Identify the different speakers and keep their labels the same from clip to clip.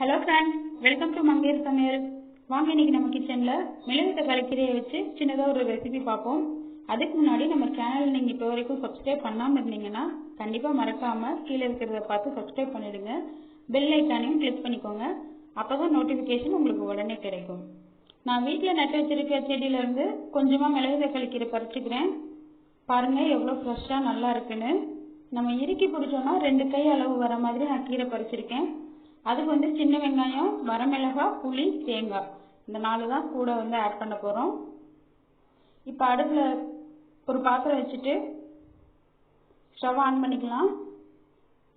Speaker 1: Hello friends welcome to மங்கையர் சமையல் வாங்க இன்னைக்கு நம்ம கிச்சனில் மிளகு தக்காளி கீரையை வச்சு சின்னதாக ஒரு ரெசிபி பார்ப்போம். அதுக்கு முன்னாடி நம்ம சேனல் நீங்கள் இப்போ வரைக்கும் சப்ஸ்கிரைப் பண்ணாமல் இருந்தீங்கன்னா கண்டிப்பாக மறக்காமல் கீழே இருக்கிறத பார்த்து சப்ஸ்கிரைப் பண்ணிடுங்க. பெல் ஐக்கானையும் கிளிக் பண்ணிக்கோங்க. அப்போ தான் நோட்டிஃபிகேஷன் உங்களுக்கு உடனே கிடைக்கும். நான் வீட்டில் நட்டு வச்சிருக்க செடியிலேருந்து கொஞ்சமாக மிளகு தக்காளி கீரை பறிச்சுக்கிறேன். பாருங்கள் எவ்வளோ ஃப்ரெஷ்ஷாக நல்லா இருக்குன்னு. நம்ம இறுக்கி பிடிச்சோன்னா ரெண்டு கை அளவு வர மாதிரி நான் கீரை பறிச்சிருக்கேன். அதுக்கு வந்து சின்ன வெங்காயம் வரமிளகாய் புளி தேங்காய். இந்த நாலு தான் கூட வந்து ஆட் பண்ண போகிறோம் இப்போ அடுப்பில் ஒரு பாத்திரம் வச்சுட்டு ஸ்டவ் ஆன் பண்ணிக்கலாம்.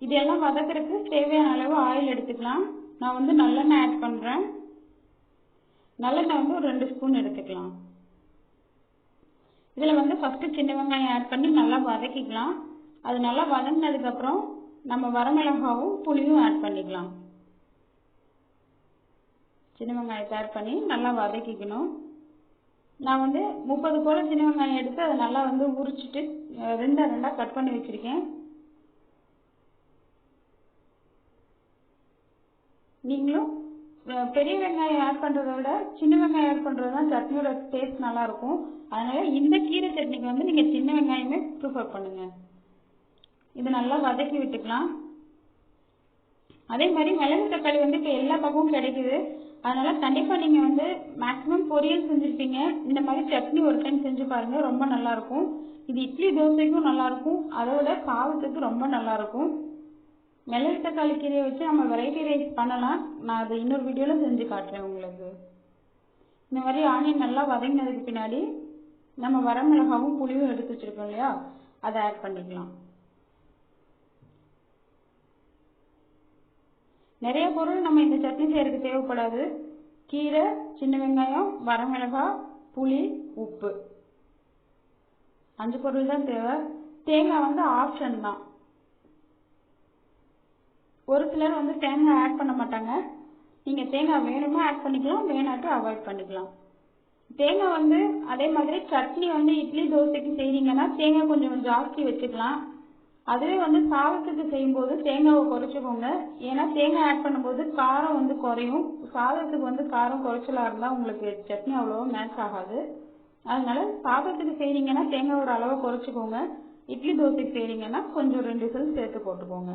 Speaker 1: இதெல்லாம் வதக்கிறதுக்கு தேவையான அளவு ஆயில் எடுத்துக்கலாம். நான் வந்து நல்லெண்ணெய் ஆட் பண்ணுறேன் நல்லெண்ணெய் வந்து ஒரு ரெண்டு ஸ்பூன் எடுத்துக்கலாம். இதில் வந்து ஃபஸ்ட்டு சின்ன வெங்காயம் ஆட் பண்ணி நல்லா வதக்கிக்கலாம். அது நல்லா வதங்கினதுக்கப்புறம் நம்ம வரமிளகாவும் புளியும் ஆட் பண்ணிக்கலாம். சின்ன வெங்காயத்தை ஆட் பண்ணி நல்லா வதக்கிக்கணும். நான் வந்து முப்பது போல் சின்ன வெங்காயம் எடுத்து அதை நல்லா வந்து உரிச்சிட்டு ரெண்டாக ரெண்டாக கட் பண்ணி வச்சுருக்கேன். நீங்களும் பெரிய வெங்காயம் ஆட் பண்ணுறத விட சின்ன வெங்காயம் ஆட் பண்ணுறது தான் சட்னியோட டேஸ்ட் நல்லாயிருக்கும். அதனால் இந்த கீரை சட்னிக்கு வந்து நீங்கள் சின்ன வெங்காயமே ப்ரிஃபர் பண்ணுங்கள் இது நல்லா வதக்கி விட்டுக்கலாம். அதே மாதிரி மிளகு தக்காளி வந்து இப்போ எல்லா பக்கமும் கிடைக்குது. அதனால கண்டிப்பாக நீங்கள் வந்து மேக்ஸிமம் பொரியல் செஞ்சுருப்பீங்க. இந்த மாதிரி சட்னி ஒரு டைம் செஞ்சு பாருங்கள் ரொம்ப நல்லாயிருக்கும் இது இட்லி தோசைக்கும் நல்லாயிருக்கும் அதோட சாதத்துக்கு ரொம்ப நல்லாயிருக்கும் மிளகு தக்காளி கீரையை வச்சு நம்ம வெரைட்டி ரைஸ் பண்ணலாம். நான் அதை இன்னொரு வீடியோவில் செஞ்சு காட்டுறேன் உங்களுக்கு. இந்த மாதிரி ஆனியன் நல்லா வதங்கினதுக்கு பின்னாடி நம்ம வரமிளகாவும் புளியும் எடுத்து வச்சுருக்கோம் இல்லையா? அதை ஆட் பண்ணிக்கலாம். நிறைய பொருள் நம்ம இந்த சட்னி செய்யறதுக்கு தேவைப்படாது. கீரை சின்ன வெங்காயம் வரமிளகாய் புளி உப்பு. அஞ்சு பொருள் தான் தேவை. தேங்காய் வந்து ஆப்ஷன் தான். ஒரு சிலர் வந்து தேங்காய் ஆட் பண்ண மாட்டாங்க. நீங்கள் தேங்காய் வேணுமா ஆட் பண்ணிக்கலாம் வேணாட்டு அவாய்ட் பண்ணிக்கலாம். தேங்காய் வந்து அதே மாதிரி சட்னி வந்து இட்லி தோசைக்கு செய்கிறீங்கன்னா தேங்காய் கொஞ்சம் ஜாஸ்தி வச்சுக்கலாம். அதுவே வந்து சாதத்துக்கு செய்யும்போது தேங்காவை குறைச்சிக்கோங்க. ஏன்னா தேங்காய் ஆட் பண்ணும்போது காரம் வந்து குறையும். சாதத்துக்கு வந்து காரம் குறைச்சலாக இருந்தால் உங்களுக்கு சட்னி அவ்வளோவா மேட்ச் ஆகாது. அதனால சாதத்துக்கு செய்கிறீங்கன்னா தேங்காயோட அளவை குறைச்சிக்கோங்க. இட்லி தோசைக்கு செய்கிறீங்கன்னா கொஞ்சம் ரெண்டு செல் சேர்த்து போட்டுக்கோங்க.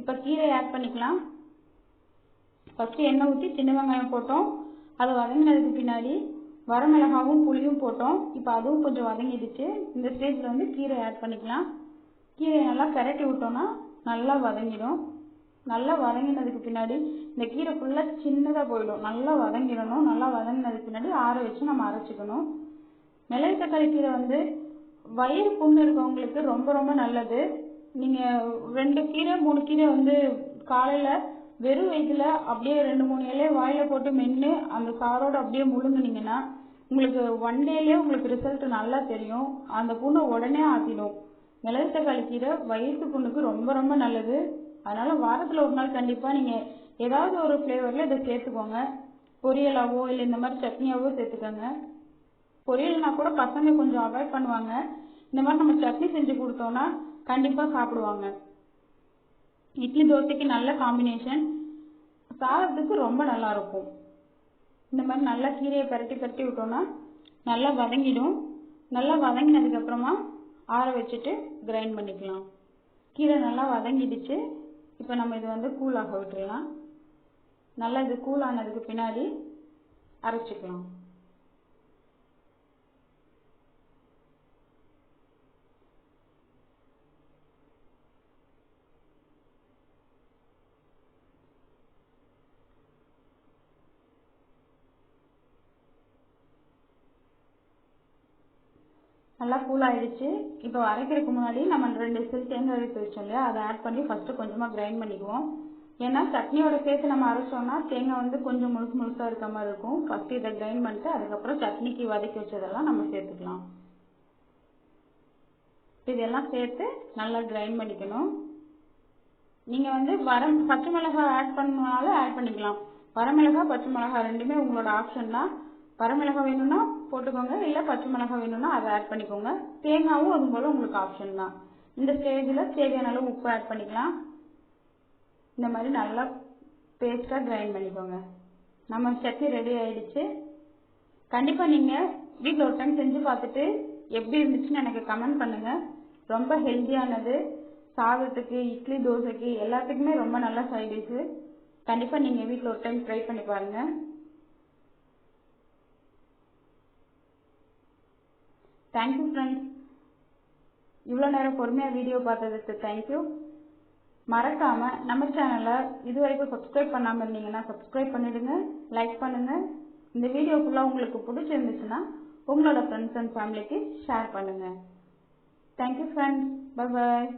Speaker 1: இப்போ கீரை ஆட் பண்ணிக்கலாம். ஃபஸ்ட்டு எண்ணெய் ஊற்றி சின்ன வெங்காயம் போட்டோம். அது வதங்கினதுக்கு பின்னாடி வரமிளகாவும் புளியும் போட்டோம். இப்போ அதுவும் கொஞ்சம் வதங்கிடுச்சு. இந்த ஸ்டேஜில் வந்து கீரை ஆட் பண்ணிக்கலாம். கீரையை நல்லா பெரட்டி விட்டோன்னா நல்லா வதங்கிடும். நல்லா வதங்கினதுக்கு பின்னாடி இந்த கீரை ஃபுல்லாக சின்னதாக போயிடும். நல்லா வதங்கிடணும். நல்லா வதங்கினதுக்கு பின்னாடி ஆற வச்சு நம்ம அரைச்சிக்கணும். மிளகு தக்காளி கீரை வந்து வயிறு புண்ணு இருக்கவங்களுக்கு ரொம்ப ரொம்ப நல்லது. நீங்கள் ரெண்டு கீரை மூணு கீரை வந்து காலையில் வெறும் வயிற்றுல அப்படியே ரெண்டு மூணு இலையை வாயில் போட்டு மென்று அந்த சாரோடு அப்படியே முழுங்குனீங்கன்னா உங்களுக்கு ஒன் டேலேயே உங்களுக்கு ரிசல்ட் நல்லா தெரியும். அந்த புண்ணை உடனே ஆற்றிடும் மிளகு தக்காளி கீரை வயிற்று புண்ணுக்கு ரொம்ப ரொம்ப நல்லது. அதனால் வாரத்தில் ஒரு நாள் கண்டிப்பாக நீங்கள் ஏதாவது ஒரு ஃப்ளேவரில் இதை சேர்த்துக்கோங்க. பொரியலாவோ இல்லை இந்த மாதிரி சட்னியாவோ சேர்த்துக்கோங்க. பொரியல்னா கூட பசங்க கொஞ்சம் அவாய்ட் பண்ணுவாங்க. இந்த மாதிரி நம்ம சட்னி செஞ்சு கொடுத்தோன்னா கண்டிப்பாக சாப்பிடுவாங்க. இட்லி தோசைக்கு நல்ல காம்பினேஷன் சாதத்துக்கு ரொம்ப நல்லா இருக்கும். இந்த மாதிரி நல்லா கீரையை பரட்டி பரட்டி விட்டோம்னா நல்லா வதங்கிடும். நல்லா வதங்கினதுக்கப்புறமா ஆற வச்சுட்டு கிரைண்ட் பண்ணிக்கலாம். கீரை நல்லா வதங்கிடுச்சு. இப்போ நம்ம இது வந்து கூலாக விட்டுடலாம் நல்லா இது கூல் ஆனதுக்கு பின்னாடி அரைச்சிக்கலாம். நல்லா கூல் ஆகிடுச்சி இப்போ அரைக்கிறதுக்கு முன்னாடி நம்ம ரெண்டு சிறு தேங்காய் எடுத்து வச்சோம் இல்லையா? அதை ஆட் பண்ணி ஃபஸ்ட்டு கொஞ்சமாக கிரைண்ட் பண்ணிக்குவோம். ஏன்னா சட்னியோட சேர்த்து நம்ம அரைச்சோம்னா தேங்காய் வந்து கொஞ்சம் முழுசு முழுசாக இருக்க மாதிரி இருக்கும். ஃபஸ்ட்டு இதை கிரைண்ட் பண்ணிட்டு அதுக்கப்புறம் சட்னிக்கு வதக்கி வச்சதெல்லாம் நம்ம சேர்த்துக்கலாம். இதெல்லாம் சேர்த்து நல்லா கிரைண்ட் பண்ணிக்கணும். நீங்கள் வந்து வர பச்சை மிளகாய் ஆட் பண்ணாலும் ஆட் பண்ணிக்கலாம். வரமிளகாய் பச்சை மிளகாய் ரெண்டுமே உங்களோட ஆப்ஷன் தான். வரமிளகாய் வேணும்னா போட்டுக்கோங்க. இல்லை பச்சை மிளகாய் வேணும்னா அதை ஆட் பண்ணிக்கோங்க. தேங்காவும் அது போல் உங்களுக்கு ஆப்ஷன் தான். இந்த ஸ்டேஜில் தேவையான அளவு உப்பு ஆட் பண்ணிக்கலாம். இந்த மாதிரி நல்லா பேஸ்ட்டாக கிரைண்ட் பண்ணிக்கோங்க. நம்ம சட்னி ரெடி ஆயிடுச்சு. கண்டிப்பாக நீங்கள் வீட்டில் ஒரு டைம் செஞ்சு பார்த்துட்டு எப்படி இருந்துச்சுன்னு எனக்கு கமெண்ட் பண்ணுங்கள் ரொம்ப ஹெல்த்தியானது சாதத்துக்கு இட்லி தோசைக்கு எல்லாத்துக்குமே ரொம்ப நல்ல சைட் டிஷ்ஷு கண்டிப்பாக நீங்கள் வீட்டில் ஒரு டைம் ட்ரை பண்ணி பாருங்கள் தேங்க்யூ ஃப்ரெண்ட்ஸ் இவ்வளோ நேரம் பொறுமையாக வீடியோ பார்த்ததுக்கு தேங்க்யூ மறக்காமல் நம்ம சேனலை இது வரைக்கும் சப்ஸ்கிரைப் பண்ணாமல் இருந்தீங்கன்னா சப்ஸ்கிரைப் பண்ணிவிடுங்க லைக் பண்ணுங்கள் இந்த வீடியோ ஃபுல்லாக உங்களுக்கு பிடிச்சிருந்துச்சுன்னா உங்களோட ஃப்ரெண்ட்ஸ் அண்ட் ஃபேமிலிக்கு ஷேர் பண்ணுங்கள் thank you friends bye bye